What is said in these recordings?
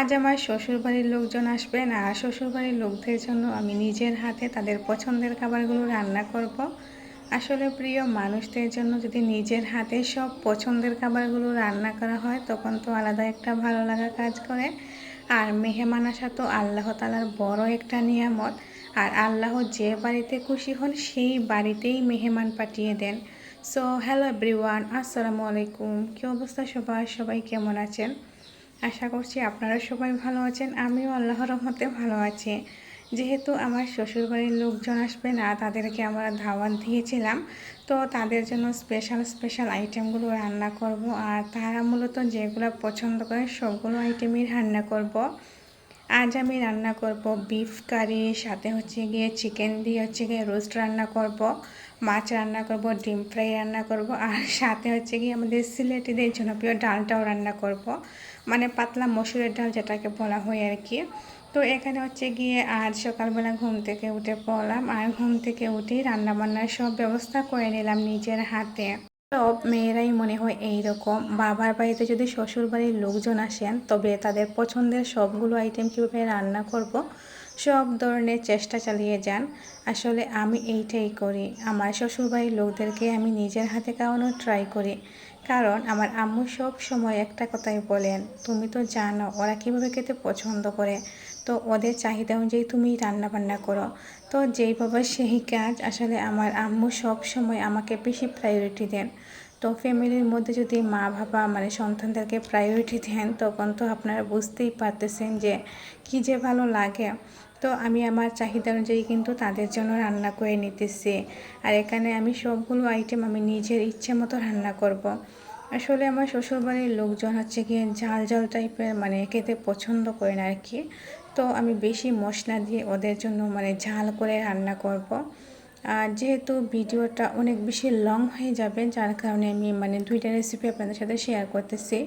আজ আমার শ্বশুরবাড়ির লোকজন আসবেন আর শ্বশুরবাড়ির লোকদের জন্য আমি নিজের হাতে তাদের পছন্দের খাবারগুলো রান্না করব। আসলে প্রিয়, মানুষদের জন্য যদি নিজের হাতে সব পছন্দের খাবারগুলো রান্না করা হয়, তখন তো আলাদা একটা ভালো লাগা কাজ করে। আর মেহমান আসা তো আল্লাহ তালার বড় একটা নিয়ামত। আর আল্লাহ যে বাড়িতে খুশি হন, সেই বাড়িতেই মেহমান পাঠিয়ে দেন। সো হ্যালো এভরিওয়ান আসসালামু আলাইকুম। কী অবস্থা সবাই সবাই কেমন আছেন? আশা করছি আপনারা সবাই ভালো আছেন, আমিও আল্লাহর রহমতে ভালো আছি। যেহেতু আমার শ্বশুরবাড়ির লোকজন আসবে না, তাদেরকে আমরা ধাওয়াত দিয়েছিলাম, তো তাদের জন্য স্পেশাল স্পেশাল আইটেমগুলো রান্না করব। আর তারা মূলত যেগুলো পছন্দ করে সবগুলো আইটেমই রান্না করব। আজ আমি রান্না করব বিফ কারি সাথে হচ্ছে গিয়ে চিকেন দিয়ে হচ্ছে গিয়ে রোস্ট রান্না করব। মাছ রান্না করব, ডিম ফ্রাই রান্না করব, আর সাথে হচ্ছে গিয়ে আমাদের সিলেটিদের জনপ্রিয় ডালটাও রান্না করব। মানে পাতলা মসুরের ডাল যেটাকে বলা হয় আর কি। তো এখানে হচ্ছে গিয়ে আজ সকালবেলা ঘুম থেকে উঠে পড়লাম, আর ঘুম থেকে উঠেই রান্নাবান্নার সব ব্যবস্থা করে নিলাম নিজের হাতে। সব মেয়েরাই মনে হয় এই রকম বাবার বাড়িতে যদি শ্বশুর বাড়ির লোকজন আসেন, তবে তাদের পছন্দের সবগুলো আইটেম কীভাবে রান্না করব, সব ধরনের চেষ্টা চালিয়ে যান। আসলে আমি এইটাই করি। আমার শ্বশুরবাড়ির লোকদেরকে আমি নিজের হাতে খাওয়ানোর ট্রাই করি। কারণ আমার আম্মু সব সময় একটা কথাই বলেন, তুমি তো জানো, ওরা কীভাবে খেতে পছন্দ করে। তো ওদের চাহিদা অনুযায়ী তুমি রান্না বান্না করো। তো যেইভাবে সেই কাজ। আসলে আমার আম্মু সব সময় আমাকে বেশি প্রায়োরিটি দেন। তো ফ্যামিলির মধ্যে যদি মা, বাবা মানে সন্তানদেরকে প্রায়োরিটি দেন, তখন তো আপনারা বুঝতেই পারতেছেন যে কী যে ভালো লাগে। তো আমি আমার চাহিদা অনুযায়ী কিন্তু তাদের জন্য রান্না করে নিতেছি আর এখানে আমি সবগুলো আইটেম আমি নিজের ইচ্ছে মতো রান্না করব। আসলে আমার শ্বশুরবাড়ির লোকজন হচ্ছে গিয়ে ঝাল ঝাল টাইপের মানে খেতে পছন্দ করে না আর কি তো আমি বেশি মশলা দিয়ে ওদের জন্য মানে ঝাল করে রান্না করব। আর যেহেতু ভিডিওটা অনেক বেশি লং হয়ে যাবে, যার কারণে আমি মানে দুইটা রেসিপি আপনাদের সাথে শেয়ার করতেছি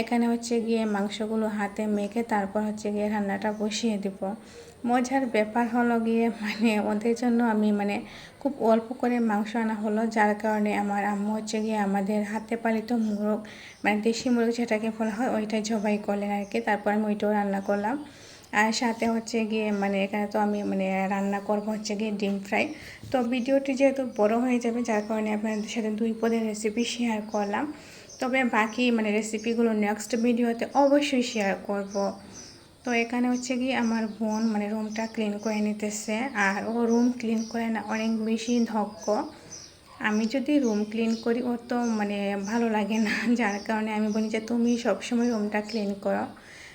এখানে হচ্ছে গিয়ে মাংসগুলো হাতে মেখে তারপর হচ্ছে গিয়ে রান্নাটা বসিয়ে দেব। মজার ব্যাপার হলো গিয়ে মানে ওদের জন্য আমি মানে খুব অল্প করে মাংস আনা হলো, যার কারণে আমার আম্মু হচ্ছে গিয়ে আমাদের হাতে পালিত মুরগ মানে দেশি মুরগ যেটাকে বলা হয় ওইটাই জবাই করলেন আর কি তারপর আমি ওইটাও রান্না করলাম। আর সাথে হচ্ছে গিয়ে মানে এখানে তো আমি মানে রান্না করব হচ্ছে গিয়ে ডিম ফ্রাই। তো ভিডিওটি যেহেতু বড় হয়ে যাবে, যার কারণে আপনাদের সাথে দুই পদের রেসিপি শেয়ার করলাম। তবে বাকি মানে রেসিপিগুলো নেক্সট ভিডিওতে অবশ্যই শেয়ার করব। তো এখানে হচ্ছে কি আমার বোন মানে রুমটা ক্লিন করে নিতেছে। আর ও রুম ক্লিন করে না, অনেক বেশি ধক্ক। আমি যদি রুম ক্লিন করি, ওর তো মানে ভালো লাগে না। যার কারণে আমি বলি যে, তুমি সবসময় রুমটা ক্লিন করো।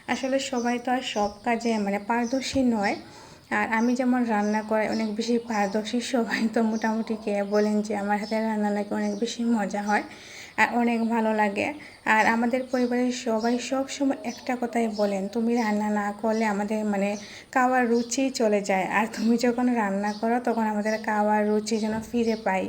আসলে সবাই তো আর সব কাজে মানে পারদর্শী নয়। আর আমি যেমন রান্না করে অনেক বেশি পারদর্শী সবাই, তো মোটামুটি কে বলেন যে আমার হাতে রান্না নাকি অনেক বেশি মজা হয় আর অনেক ভালো লাগে। আর আমাদের পরিবারের সবাই সব সময় একটা কথাই বলেন, তুমি রান্না না করলে আমাদের মানে খাওয়ার রুচি চলে যায়। আর তুমি যখন রান্না করো তখন আমাদের খাওয়ার রুচি যেন ফিরে পাই।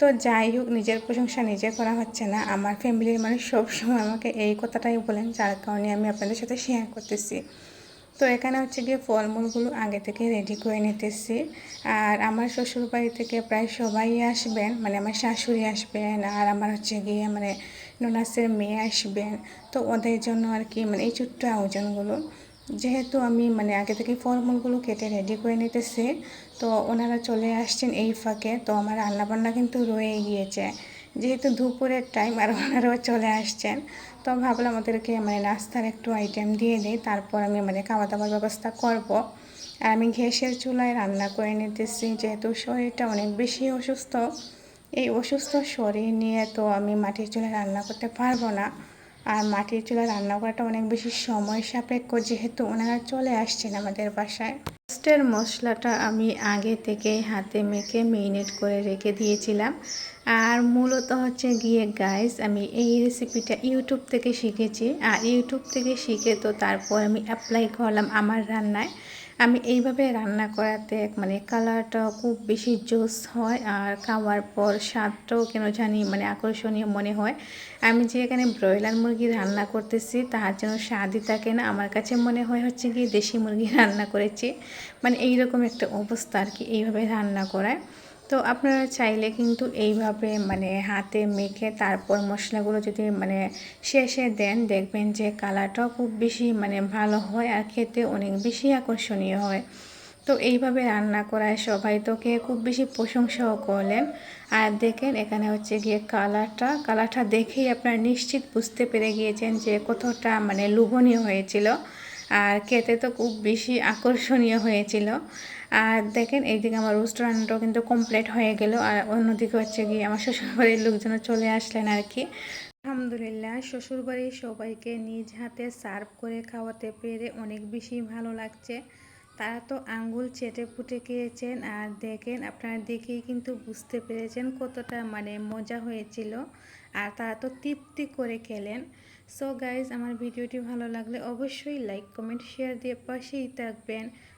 তো যাই হোক, নিজের প্রশংসা নিজে করা হচ্ছে না। আমার ফ্যামিলির মানুষ সবসময় আমাকে এই কথাটাই বলেন, যার কারণে আমি আপনাদের সাথে শেয়ার করতেছি। তো এখানে হচ্ছে গিয়ে ফলমূলগুলো আগে থেকে রেডি করে নিতেছি। আর আমার শ্বশুর বাড়ি থেকে প্রায় সবাই আসবেন মানে আমার শাশুড়ি আসবেন, আর আমার হচ্ছে গিয়ে মানে নোনাসের মেয়ে আসবেন। তো ওদের জন্য আর কি মানে এই ছোট্ট আয়োজনগুলো। যেহেতু আমি মানে আগে থেকে ফলমূলগুলো কেটে রেডি করে নিতেছি, তো ওনারা চলে আসছেন এই ফাঁকে। তো আমার রান্নাবান্না কিন্তু রয়ে গিয়েছে। যেহেতু দুপুরের টাইম আর ওনারাও চলে আসছেন, তো ভাবলাম ওদেরকে মানে নাস্তার একটু আইটেম দিয়ে দিই, তারপর আমি মানে খাওয়া দাওয়ার ব্যবস্থা করব। আর আমি ঘেসের চুলায় রান্না করে নিতেছি, যেহেতু শরীরটা অনেক বেশি অসুস্থ, এই অসুস্থ শরীর নিয়ে তো আমি মাটির চুলায় রান্না করতে পারব না। আর মাটির চুলায় রান্না করাটা অনেক বেশি সময় সাপেক্ষ, যেহেতু ওনারা চলে আসছেন আমাদের বাসায়। রোস্টের মশলাটা আমি আগে থেকে হাতে মেখে মেরিনেট করে রেখে দিয়েছিলাম। আর মূলত হচ্ছে গিয়ে গাইস আমি এই রেসিপিটা ইউটিউব থেকে শিখেছি। আর ইউটিউব থেকে শিখে তো তারপর আমি অ্যাপ্লাই করলাম আমার রান্নায়। আমি এইভাবে রান্না করাতে মানে কালারটা খুব বেশি জোস হয় আর খাওয়ার পর স্বাদটাও কেন জানি মানে আকর্ষণীয় মনে হয়। আমি যে এখানে ব্রয়লার মুরগি রান্না করতেছি, তার জন্য স্বাদই থাকে না। আমার কাছে মনে হয় হচ্ছে কি দেশি মুরগি রান্না করেছি। মানে এইরকম একটা অবস্থা আর কি এইভাবে রান্না করায়। তো আপনারা চাইলে কিন্তু এইভাবে মানে হাতে মেখে তারপর মশলাগুলো যদি মানে শেষে দেন, দেখবেন যে কালারটাও খুব বেশি মানে ভালো হয় আর খেতে অনেক বেশি আকর্ষণীয় হয়। তো এইভাবে রান্না করায় সবাই তোকে খুব বেশি প্রশংসাও করলেন। আর দেখেন এখানে হচ্ছে গিয়ে কালারটা কালারটা দেখেই আপনারা নিশ্চিত বুঝতে পেরে গিয়েছেন যে কতটা মানে লোভনীয় হয়েছিল। আর খেতে তো খুব বেশি আকর্ষণীয় হয়েছিল। আর দেখেন, এইদিকে আমার রোস্ট রান্নাটাও কিন্তু কমপ্লিট হয়ে গেল। আর অন্যদিকে হচ্ছে গিয়ে আমার শ্বশুরবাড়ির লোকজন চলে আসলেন আর কি। আলহামদুলিল্লাহ, শ্বশুরবাড়ির সবাইকে নিজ হাতে সার্ভ করে খাওয়াতে পেরে অনেক বেশি ভালো লাগছে। তারা তো আঙ্গুল চেটে ফুটে খেয়েছেন। আর দেখেন, আপনারা দেখেই কিন্তু বুঝতে পেরেছেন কতটা মানে মজা হয়েছিল। আর তারা তো তৃপ্তি করে খেলেন। সো গাইজ আমার ভিডিওটি ভালো লাগলে অবশ্যই লাইক কমেন্ট শেয়ার দিয়ে পাশেই থাকবেন।